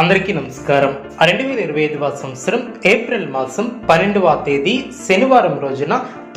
అందరికీ నమస్కారం. రెండు వేల ఇరవై ఐదవ సంవత్సరం ఏప్రిల్ మాసం పన్నెండవ తేదీ శనివారం రోజున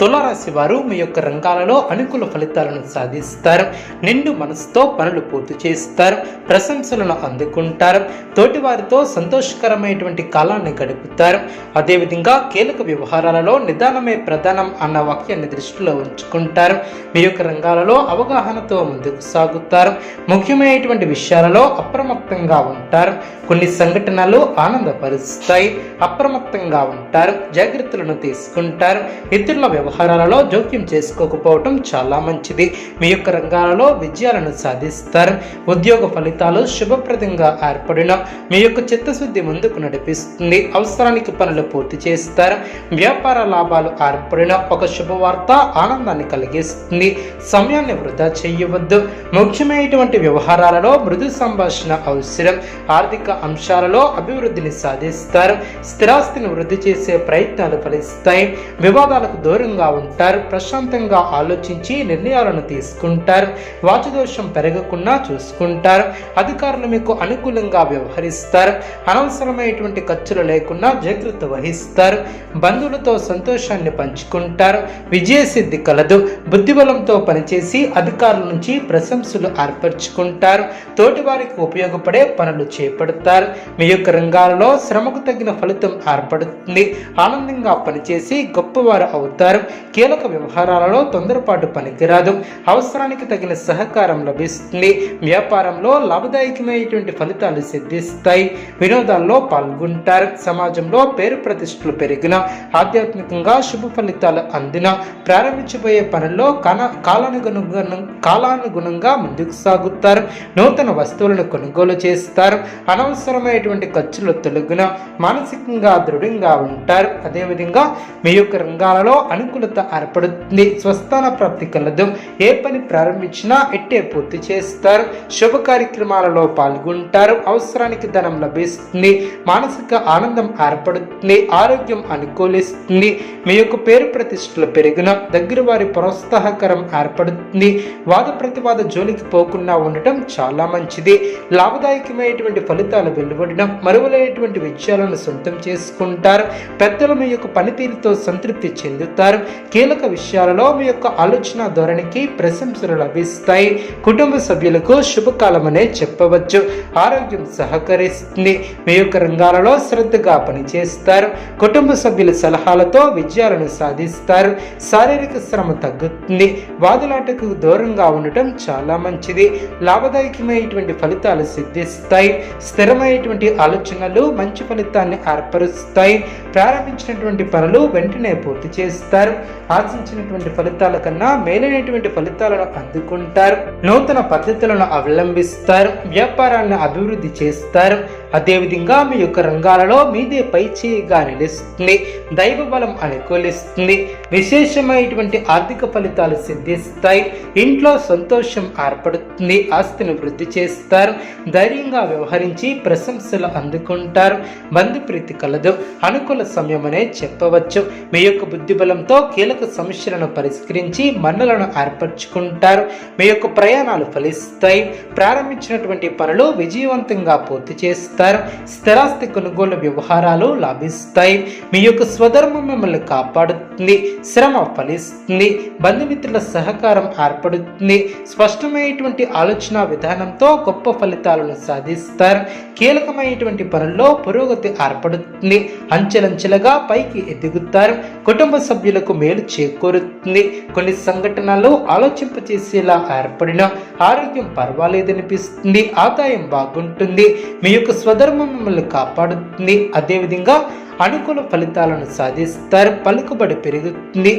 తులారాశి వారు మీ యొక్క రంగాలలో అనుకూల ఫలితాలను సాధిస్తారు. నిండు మనసుతో పనులు పూర్తి చేస్తారు. ప్రశంసలను అందుకుంటారు. తోటివారితో సంతోషకరమైనటువంటి కాలాన్ని గడుపుతారు. అదేవిధంగా కీలక వ్యవహారాలలో నిదానమే ప్రధానం అన్న వాక్యాన్ని దృష్టిలో ఉంచుకుంటారు. మీ యొక్క రంగాలలో అవగాహనతో ముందుకు సాగుతారు. ముఖ్యమైనటువంటి విషయాలలో అప్రమత్తంగా ఉంటారు. కొన్ని సంఘటనలు ఆనందపరుస్తాయి. అప్రమత్తంగా ఉంటారు. జాగ్రత్తలను తీసుకుంటారు. ఇతరుల వ్యవహారాలలో జోక్యం చేసుకోకపోవటం చాలా మంచిది. మీ యొక్క రంగాలలో విజయాలను సాధిస్తారు. ఉద్యోగ ఫలితాలు శుభప్రదంగా ఏర్పడిన మీ యొక్క చిత్తశుద్ధి ముందుకు నడిపిస్తుంది. అవసరానికి పనులు పూర్తి చేస్తారు. వ్యాపార లాభాలు ఏర్పడిన ఒక శుభవార్త ఆనందాన్ని కలిగిస్తుంది. సమయాన్ని వృధా చేయవద్దు. ముఖ్యమైనటువంటి వ్యవహారాలలో మృదు సంభాషణ అవసరం. ఆర్థిక అంశాలలో అభివృద్ధిని సాధిస్తారు. స్థిరాస్తిని వృద్ధి చేసే ప్రయత్నాలు ఫలిస్తాయి. వివాదాలకు దూరంగా ఉంటారు ప్రశాంతంగా ఆలోచించి నిర్ణయాలను తీసుకుంటారు వాచదోషం పెరగకుండా చూసుకుంటారు అధికారులు మీకు అనుకూలంగా వ్యవహరిస్తారు అనవసరమైనటువంటి ఖర్చులు లేకుండా జాగ్రత్త వహిస్తారు బంధువులతో సంతోషాన్ని పంచుకుంటారు విజయసిద్ధి కలదు బుద్ధిబలంతో పనిచేసి అధికారుల నుంచి ప్రశంసలు ఏర్పరచుకుంటారు తోటివారికి ఉపయోగపడే పనులు చేపడతారు మీ యొక్క రంగాలలో శ్రమకు తగిన ఫలితం ఏర్పడుతుంది ఆనందంగా పనిచేసి గొప్పవారు అవుతారు కీలక వ్యవహారాలలో తొందరపాటు పనికిరాదు. అవసరానికి తగిన సహకారం లభిస్తుంది. వ్యాపారంలో లాభదాయకమైనటువంటి ఫలితాలు సిద్ధిస్తాయి. వినోదాల్లో పాల్గొంటారు. సమాజంలో పేరు ప్రతిష్టలు పెరిగిన ఆధ్యాత్మికంగా శుభ ఫలితాలు అందిన ప్రారంభించబోయే పనుల్లో కన కాలానుగుణంగా కాలానుగుణంగా ముందుకు సాగుతారు. నూతన వస్తువులను కొనుగోలు చేస్తారు. అనవసరమైనటువంటి ఖర్చులు తొలగిన మానసికంగా దృఢంగా ఉంటారు. అదేవిధంగా మీ యొక్క రంగాలలో అనుకూలత ఏర్పడుతుంది. స్వస్థాన ప్రాప్తి కలదు. ఏ పని ప్రారంభించినా ఎట్టే పూర్తి చేస్తారు. శుభ కార్యక్రమాలలో పాల్గొంటారు. అవసరానికి ధనం లభిస్తుంది. మానసిక ఆనందం ఏర్పడుతుంది. ఆరోగ్యం అనుకూలిస్తుంది. మీ యొక్క పేరు ప్రతిష్టలు పెరిగిన దగ్గర వారి ప్రోత్సాహకరం ఏర్పడుతుంది. వాద ప్రతివాద జోలికి పోకుండా ఉండటం చాలా మంచిది. లాభదాయకమైనటువంటి ఫలితాలు వెలువడడం మరువలేనటువంటి విజయాలను సొంతం చేసుకుంటారు. పెద్దలు మీ యొక్క పనితీరుతో సంతృప్తి చెందుతారు. కీలక విషయాలలో మీ యొక్క ఆలోచన ధోరణికి ప్రశంసలు లభిస్తాయి. కుటుంబ సభ్యులకు శుభకాలమనే చెప్పవచ్చు. ఆరోగ్యం సహకరిస్తుంది. మీ యొక్క రంగాలలో శ్రద్ధగా పనిచేస్తారు. కుటుంబ సభ్యుల సలహాలతో విజయాలను సాధిస్తారు. శారీరక శ్రమ తగ్గుతుంది. వాదులాటకు దూరంగా ఉండటం చాలా మంచిది. లాభదాయకమైనటువంటి ఫలితాలు సిద్ధిస్తాయి. స్థిరమైనటువంటి ఆలోచనలు మంచి ఫలితాన్ని ఏర్పరుస్తాయి. ప్రారంభించినటువంటి పనులు వెంటనే పూర్తి చేస్తారు. ఆశించినటువంటి ఫలితాల కన్నా మేలైనటువంటి ఫలితాలను అందుకుంటారు. నూతన పద్ధతులను అవలంబిస్తారు. వ్యాపారాన్ని అభివృద్ధి చేస్తారు. అదేవిధంగా మీ యొక్క రంగాలలో మీదే పై చేయిగా నిలుస్తుంది దైవ బలం అనుకూలిస్తుంది విశేషమైనటువంటి ఆర్థిక ఫలితాలు సిద్ధిస్తాయి ఇంట్లో సంతోషం ఏర్పడుతుంది ఆస్తిని వృద్ధి చేస్తారు ధైర్యంగా వ్యవహరించి ప్రశంసలు అందుకుంటారు బంధుప్రీతి కలదు అనుకూల సమయం అనే చెప్పవచ్చు. మీ యొక్క బుద్ధి బలంతో కీలక సమస్యలను పరిష్కరించి మన్నలను ఏర్పరచుకుంటారు మీ యొక్క ప్రయాణాలు ఫలిస్తాయి ప్రారంభించినటువంటి పనులు విజయవంతంగా పూర్తి చేస్తారు స్థిరాస్తి కొనుగోలు వ్యవహారాలు లాభిస్తాయి. మీ యొక్క స్వధర్మం మిమ్మల్ని కాపాడుతుంది. శ్రమ ఫలిస్తుంది. బంధుమిత్రుల సహకారం ఏర్పడుతుంది. స్పష్టమైనటువంటి ఆలోచన విధానంతో గొప్ప ఫలితాలను సాధిస్తారు. కీలకమైనటువంటి పనుల్లో పురోగతి ఏర్పడుతుంది. అంచెలంచెలుగా పైకి ఎదుగుతారు. కుటుంబ సభ్యులకు మేలు చేకూరుతుంది. కొన్ని సంఘటనలు ఆలోచింపచేసేలా ఏర్పడిన ఆరోగ్యం పర్వాలేదనిపిస్తుంది. ఆదాయం బాగుంటుంది. మీ యొక్క స్వధర్మం మిమ్మల్ని కాపాడుతుంది. అదేవిధంగా అనుకూల ఫలితాలను సాధిస్తారు. పలుకుబడి పెరుగుతుంది.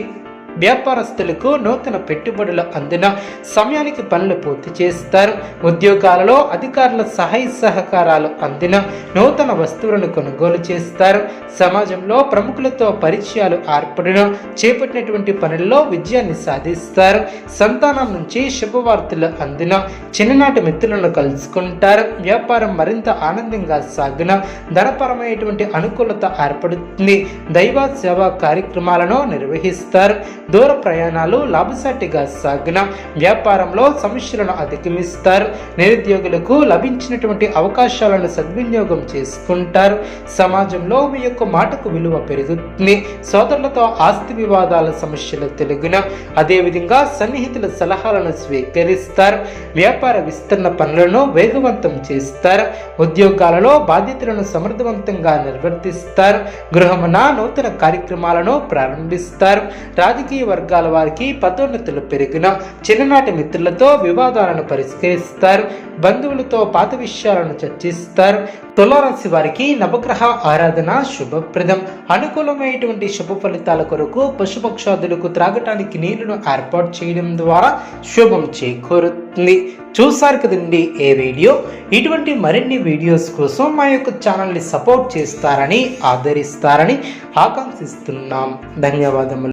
వ్యాపారస్తులకు నూతన పెట్టుబడులు అందిన సమయానికి పనులు పూర్తి చేస్తారు. ఉద్యోగాలలో అధికారుల సహాయ సహకారాలు అందిన నూతన వస్తువులను కొనుగోలు చేస్తారు. సమాజంలో ప్రముఖులతో పరిచయాలు ఏర్పడిన చేపట్టినటువంటి పనుల్లో విజయాన్ని సాధిస్తారు. సంతానం నుంచి శుభవార్తలు అందిన చిన్ననాటి మిత్రులను కలుసుకుంటారు. వ్యాపారం మరింత ఆనందంగా సాగిన ధనపరమైనటువంటి అనుకూలత ఏర్పడుతుంది. దైవ సేవా కార్యక్రమాలను నిర్వహిస్తారు. దూర ప్రయాణాలు లాభసాటిగా సాగిన వ్యాపారంలో సమస్యలను అధిగమిస్తారు. నిరుద్యోగులకు లభించినటువంటి అవకాశాలను సద్వినియోగం చేసుకుంటారు. సమాజంలో మీ యొక్క మాటకు విలువ పెరుగుతుంది. సోదరులతో ఆస్తి వివాదాల సమస్యలు తెలుగున అదేవిధంగా సన్నిహితుల సలహాలను స్వీకరిస్తారు. వ్యాపార విస్తరణ పనులను వేగవంతం చేస్తారు. ఉద్యోగాలలో బాధ్యతలను సమర్థవంతంగా నిర్వర్తిస్తారు. గృహమున నూతన కార్యక్రమాలను ప్రారంభిస్తారు. రాజకీయ రాజకీయ వర్గాల వారికి పదోన్నతులు పెరిగిన చిన్ననాటి మిత్రులతో వివాదాలను పరిష్కరిస్తారు బంధువులతో పాత విషయాలను చర్చిస్తారు. తులారాశి వారికి నవగ్రహ ఆరాధన శుభప్రదం. అనుకూలమైనటువంటి శుభ ఫలితాల కొరకు పశుపక్షాదులకు త్రాగటానికి నీళ్ళను ఏర్పాటు చేయడం ద్వారా శుభం చేకూరుతుంది. చూసారు కదండి ఏ వీడియో? ఇటువంటి మరిన్ని వీడియోస్ కోసం మా యొక్క ఛానల్ని సపోర్ట్ చేస్తారని ఆదరిస్తారని ఆకాంక్షిస్తున్నాం. ధన్యవాదములు.